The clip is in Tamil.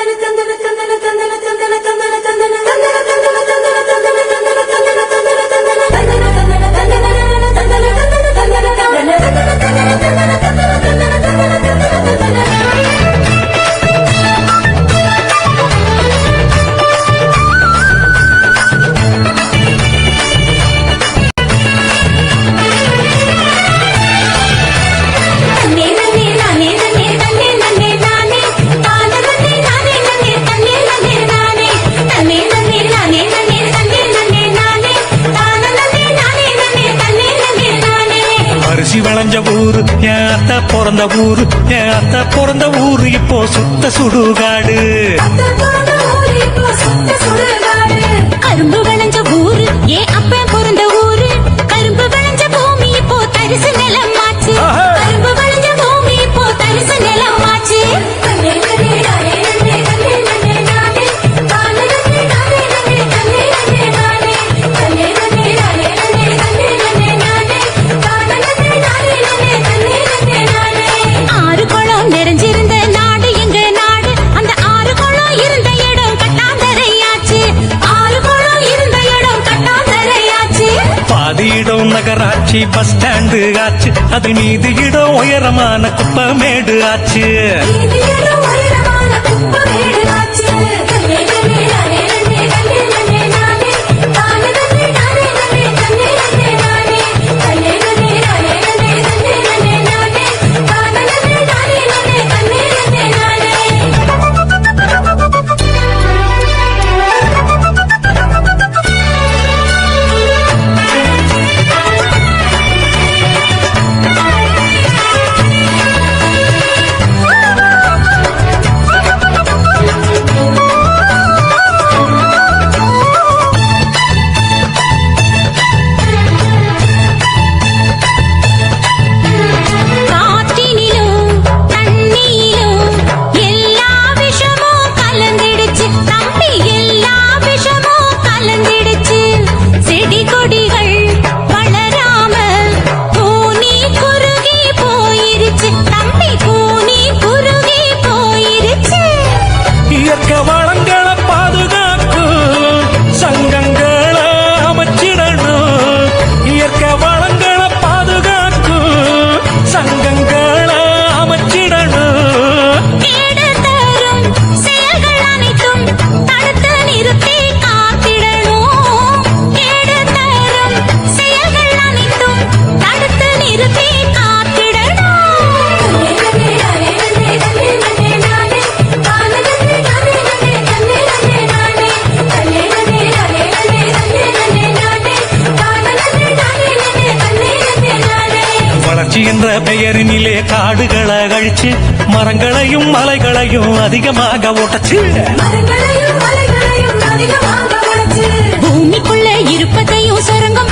candela, candela, candela, candela, candela, candela, candela, candela, candela. என் அத்தா பிறந்த ஊரு என் அத்தா பிறந்த ஊரு இப்போ சுத்த சுடுகாடு. அது இடம் நகராட்சி பஸ் ஸ்டாண்டு ஆச்சு. அது மீது இடம் உயரமான குப்பமேடு ஆச்சு. என்ற பெயரினிலே காடுகளை அழிச்சு மரங்களையும் மலைகளையும் அதிகமாக உடைச்சு. பூமிக்குள்ளே இருப்பதையும் சுரங்கம்